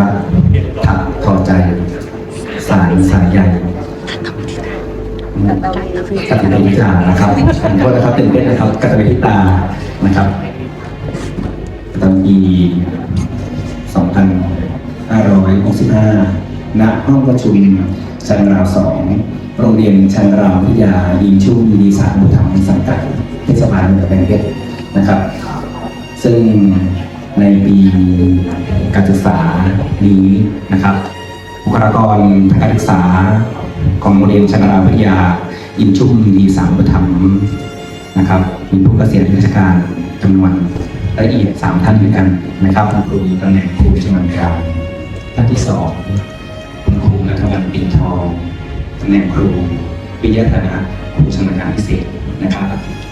รักถักทอใจ สายสายใหญ่กัตวิตานะครับผมก็นะครับตื่นเต้นนะครับกัตวิตานะครับประจำปี2565ณห้องประชุมชั้นราวสองโรงเรียนชั้นราววิทยายิงชุ่มดีสารบุตรธรรมสังกัดเทศบาลเมืองแพงเพชรนะครับ ซึ่ง ในปีการศึกษานี้นะครับ บุคลากรทางการศึกษาของโรงเรียนชนราววิทยายิงชุ่มดีสารบุตรธรรมนะครับ มีผู้เกษียณราชการจำนวนละเอียดสามท่านด้วยกันนะครับคุณครูตำแหน่งครูชำนาญการท่านที่สองคุณครูนัทวันปิ่นทองตำแหน่งครูวิทยาฐานะครูชำนาญการพิเศษนะครับ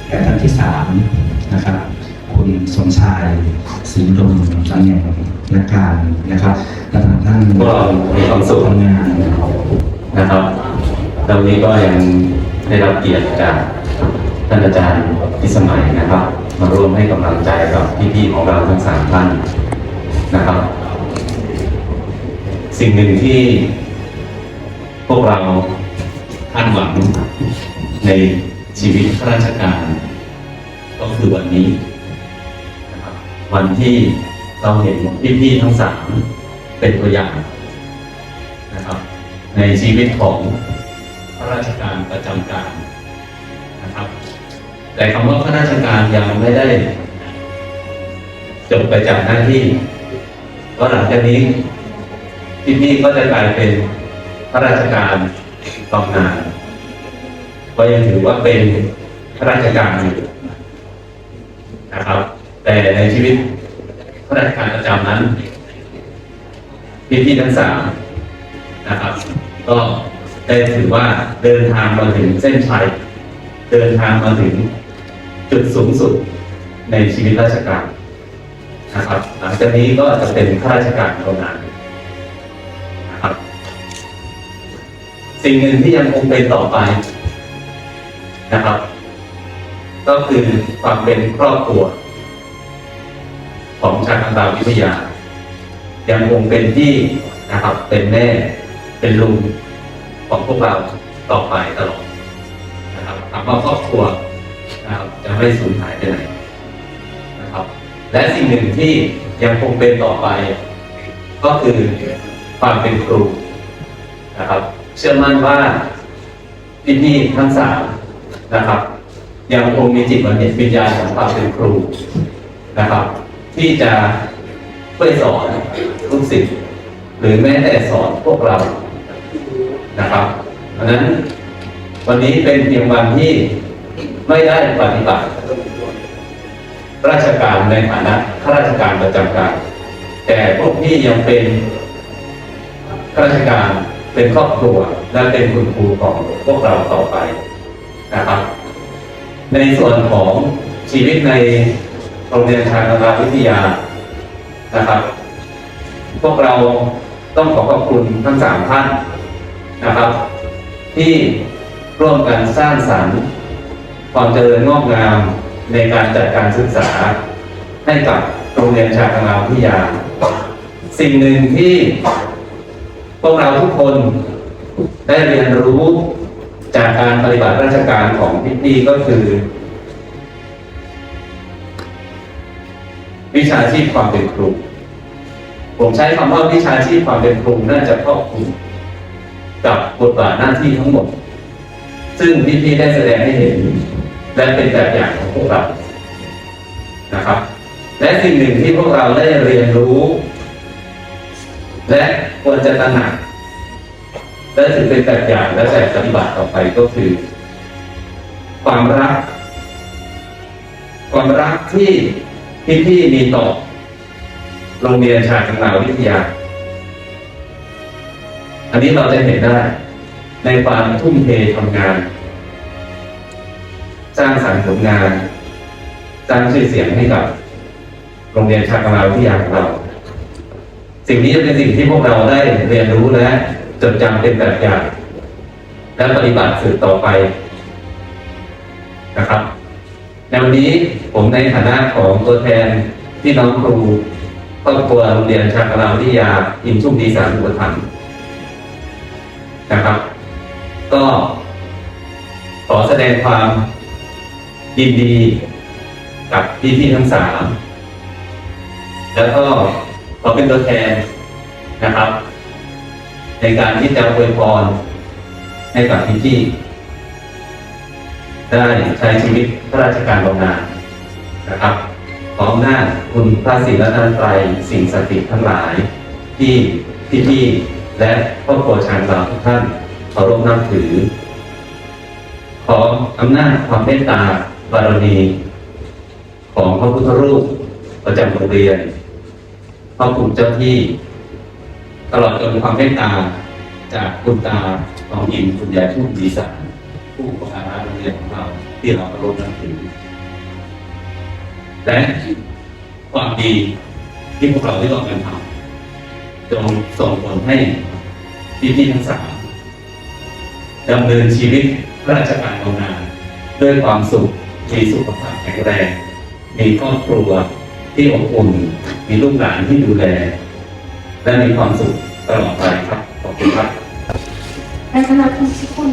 และท่านที่สามนะครับ คุณสมชายศรีดมตำแหน่งนักการนะครับและท่านพวกเรามีความสุขทำงานนะครับแล้ววันนี้ก็ยังได้รับเกียรติจากท่านอาจารย์พิสมัยนะครับ มาร่วมให้กำลังใจกับพี่ๆของเราทั้งสามท่านนะครับ สิ่งหนึ่งที่พวกเราคาดหวังในชีวิตข้าราชการ ก็คือวันนี้ วันที่เราเห็นพี่ๆทั้งสามเป็นตัวอย่างนะครับ ในชีวิตของข้าราชการประจำการนะครับ แต่คำว่าข้าราชการยังไม่ได้ จบไปจากหน้าที่เพราะหลังจากนี้พี่ๆก็จะกลายเป็นข้าราชการบำนาญก็ยังถือว่าเป็นข้าราชการอยู่นะครับ แต่ในชีวิตข้าราชการประจำนั้นพี่ๆทั้งสามนะครับ ก็ได้ถือว่าเดินทางมาถึงเส้นชัยเดินทางมาถึงจุดสูงสุดในชีวิตราชการนะครับ หลังจากนี้ก็จะเป็นข้าราชการเท่านั้นนะครับ สิ่งหนึ่งที่ยังคงเป็นต่อไปนะครับ ก็คือความเป็นครอบครัว ของชาติดาววิทยา ยังคงเป็นที่นะครับเป็นแม่เป็นลุงของพวกเราต่อไปตลอดนะครับคำว่าครอบครัวนะครับจะไม่สูญหายไปไหนนะครับ และสิ่งหนึ่งที่ยังคงเป็นต่อไป ก็คือความเป็นครูนะครับ เชื่อมั่นว่าพี่ๆทั้งสามนะครับ ยังคงมีจิตวิญญาณของความเป็นครูนะครับ ที่จะช่วยสอนลูกศิษย์หรือแม้แต่สอนพวกเรานะครับเพราะนั้นวันนี้เป็นเพียงวันที่ไม่ได้ปฏิบัติ ราชการในฐานะข้าราชการประจำการ แต่พวกพี่ยังเป็นข้าราชการเป็นครอบครัวและเป็นคุณครูของพวกเราต่อไปนะครับ ในส่วนของชีวิตใน โรงเรียนชาญราวิทยานะครับ พวกเราต้องขอขอบคุณทั้งสามท่านนะครับ ที่ร่วมกันสร้างสรรค์ความเจริญงอกงามในการจัดการศึกษา ให้กับโรงเรียนชาติงามวิทยา สิ่งหนึ่งที่พวกเราทุกคนได้เรียนรู้จากการปฏิบัติราชการของพี่ๆก็คือ วิชาชีพความเป็นครู ผมใช้คำว่าวิชาชีพความเป็นครูน่าจะครอบคลุมกับบทบาทหน้าที่ทั้งหมด ซึ่งพี่ๆได้แสดงให้เห็น และเป็นแบบอย่างของพวกเรานะครับ และสิ่งหนึ่งที่พวกเราได้เรียนรู้ และควรจะตระหนักและถือเป็นแบบอย่างและแบบปฏิบัติต่อไปก็คือ ความรัก ความรักที่ พี่ๆมีต่อโรงเรียนชาติของเราวิทยา อันนี้เราจะเห็นได้ ในความทุ่มเททำงาน สร้างสรรค์ผลงานสร้างชื่อเสียงให้กับ โรงเรียนชาติของเราวิทยาของเรา สิ่งนี้จะเป็นสิ่งที่พวกเราได้เรียนรู้และจดจำเป็นแบบอย่างและปฏิบัติสืบต่อไปนะครับ ในวันนี้ผมในฐานะของตัวแทนพี่น้องครูครอบครัวโรงเรียนชากราวิทยาอินชุ่มดีสารอุปถัมภ์นะครับ ก็ขอแสดงความยินดีกับพี่พี่ๆทั้งสามแล้วก็ขอเป็นตัวแทนนะครับ ในการที่จะอวยพรให้กับพี่พี่ๆ ได้ใช้ชีวิตพระราชการบำนาญนะครับขออำนาจคุณพระศรีรัตนตรัยสิ่งศักดิ์สิทธิ์ทั้งหลาย ที่พี่พี่และครอบครัวชางเราทุกท่านเคารพนับถือ ขออำนาจความเมตตาบารมีของพระพุทธรูปประจำโรงเรียนพระคุณเจ้าที่ ตลอดจนความเมตตาจากคุณตาทองอินคุณยายทุ่มดีสารผู้ปกครองโรงเรียนของเรา ที่เราเคารพนับถือและความดีที่พวกเราได้ร่วมกันทำจงส่งผลให้พี่ๆทั้งสามดำเนินชีวิตราชการบำนาญด้วยความสุขมีสุขภาพแข็งแรงมีครอบครัวที่อบอุ่นมีลูกหลานที่ดูแล และมีความสุขตลอดไปครับขอบคุณครับและคณะทุกคน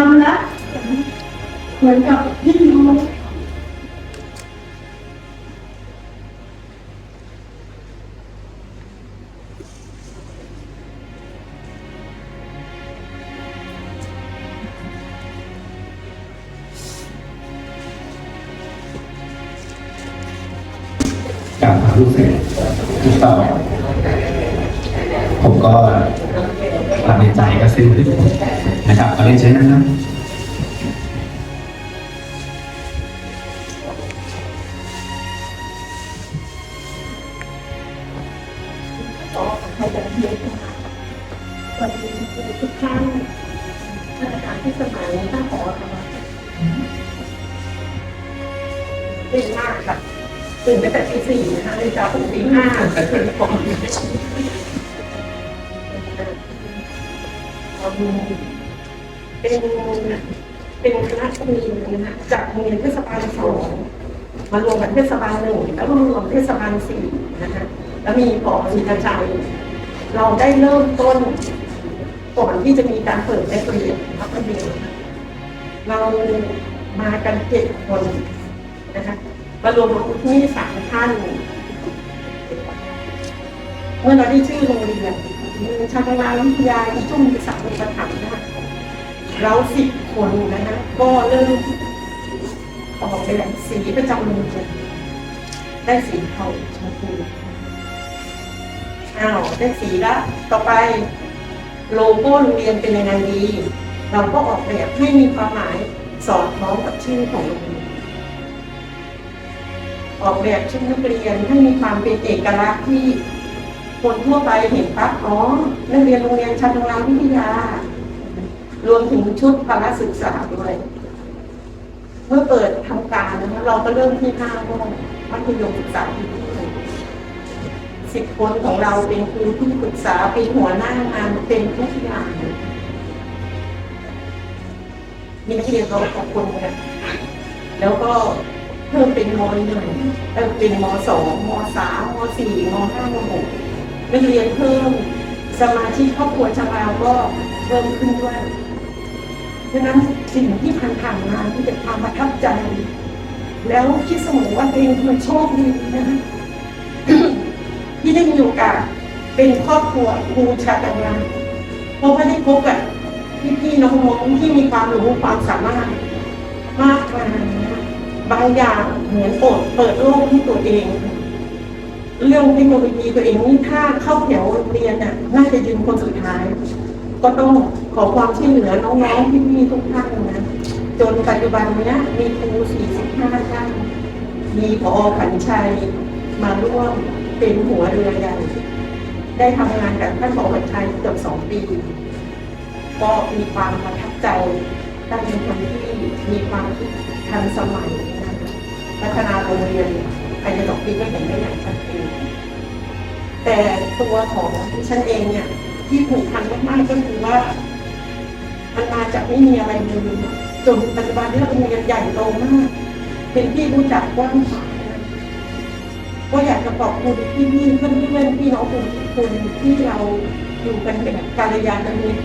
ความรักเหมือนกับพี่น้องการทำลูกเสร็จทุกต่อผมก็ ความในก็ซึ้งขึ้นะครับขอเรียนเชิญนะครับ เป็นเป็นคณะครูนะคะจากโรงเรียนเทศบาลสองมารวมกับเทศบาลหนึ่งแล้วก็รวมเทศบาลสี่นะคะแล้วมีปอศิกชัยเราได้เริ่มต้นก่อนที่จะมีการเปิดแลกเรียนพักเรียนเรามากันเจ็ดคนนะคะมารวมกับคุณพี่สามท่าน เมื่อเราได้ชื่อโรงเรียน ชาตนาลำยาอีชุ่มสามประถมนะคะเราสิบคนนะคะก็เริ่มออกแบบสีประจำโรงเรียนได้สีเทาชมพูอ้าวได้สีละต่อไปโลโก้โรงเรียนเป็นยังไงดี เราก็ออกแบบให้มีความหมายสอดคล้องกับชื่อของโรงเรียนออกแบบชุดนักเรียนให้มีความเป็นเอกลักษณ์ที่ คนทั่วไปเห็นปั๊บอ๋อนักเรียนโรงเรียนชั้นรามวิทยา รวมถึงชุดพละศึกษาด้วย เมื่อเปิดทำการนะคะเราก็เริ่มที่ห้าห้องมัธยมศึกษาที่ที่สิบคนของเราเป็นครูที่ปรึกษาเป็นหัวหน้างานเป็นทุกอย่างมีนักเรียนเราขอบคนนะแล้วก็เพิ่มเป็นมหนึ่งเออเป็นมสองมสามมสี่มห้ามหก นักเรียนเพิ่มสมาชิกครอบครัวชาวเราก็เพิ่มขึ้นด้วยฉะนั้นสิ่งที่ผ่านๆมาที่เป็นความประทับใจ แล้วคิดเสมอว่าตัวเองมันโชคดีนะคะที่ได้มีโอกาสเป็นครอบครัวครูชาตงงานเพราะว่าได้พบกับพี่ๆน้องๆที่มีความรู้ความสามารถมากมายบางอย่างเหมือนเปิดเปิดโลกที่ตัวเอง เรื่องเทคโนโลยีตัวเองนี่ถ้าเข้าแถวเรียนน่ะน่าจะยืนคนสุดท้าย ก็ต้องขอความช่วยเหลือน้องๆพี่ๆทุกท่านนะจนปัจจุบันเนี้ยมีครู45ท่านมีพอขันชัยมาร่วมเป็นหัวเรือใหญ่ได้ทำงานกับท่านผอขันชัยเกือบสองปี ก็มีความประทับใจท่านเป็นคนที่มีความทันสมัยนะพัฒนาโรงเรียน ภายในสองปีก็เห็นได้อย่างชัดเจนแต่ตัวของดิฉันเองเนี่ยที่ผูกพันมากๆก็คือว่ามันมาจากไม่มีอะไรเลยจนปัจจุบันนี้เราเป็นโรงเรียนใหญ่โตมาก เป็นที่รู้จักกว้างขวางก็อยากจะขอบคุณพี่พี่ๆเพื่อนเพื่อนๆพี่น้องทุกคนที่เราอยู่กันแบบการยานมิตร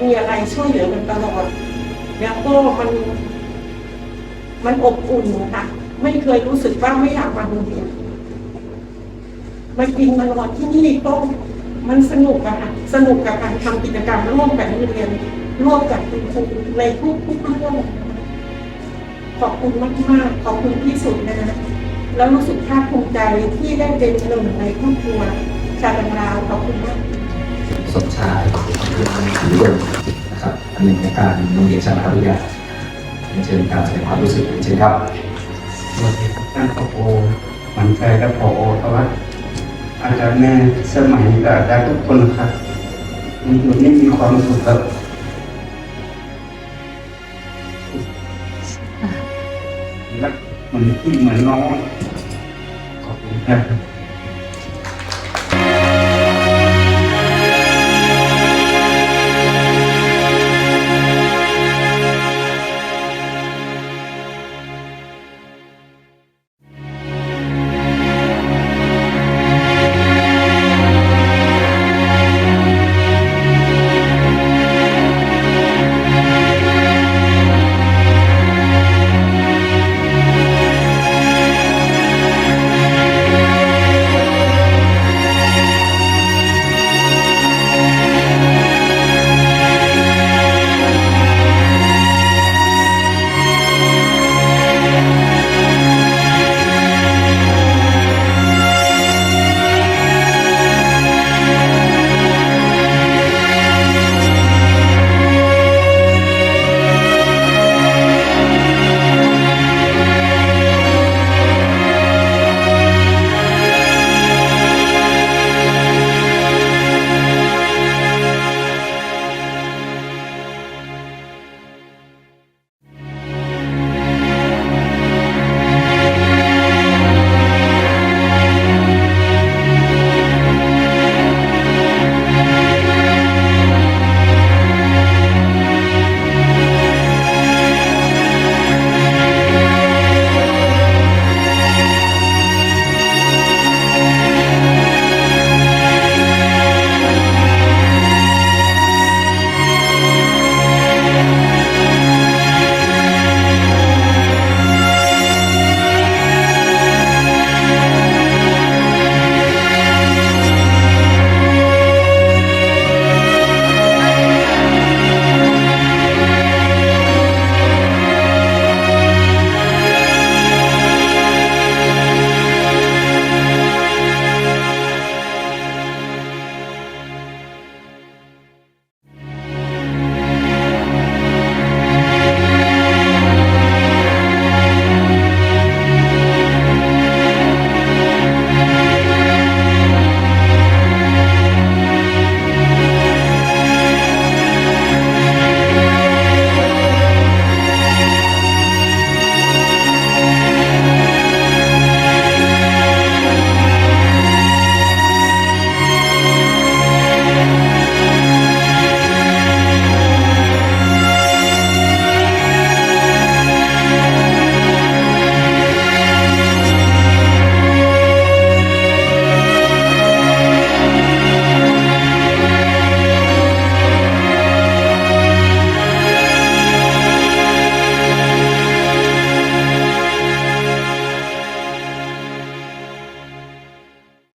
มีอะไรช่วยเหลือกันตลอด แล้วก็มัน มันอบอุ่นค่ะ ไม่เคยรู้สึกว่าไม่อยากมาโรงเรียนมากินมานอนที่นี่ก็มันสนุกอะค่ะสนุกกับการทำกิจกรรมร่วมกับนักเรียนร่วมกับคุณครูในทุกทุกๆเรื่องขอบคุณมากๆขอบคุณที่สุดนะแล้วรู้สึกภาคภูมิใจที่ได้เป็นหนึ่งในครอบครัวชาดังราวขอบคุณมากสมชายหรือดมนะครับอันหนึ่งในการโรงเรียนชั้นอนุญาเชิญการแสดงความรู้สึกเชิญครับ สวัสดีครับท่านผอมันใจและผอทวัฒน์อาจารย์แม่สมัยกับอาจารย์ทุกคนครับมันอยู่นี่มีความสุขครับรักเหมือนพี่เหมือนน้องขอบคุณครับ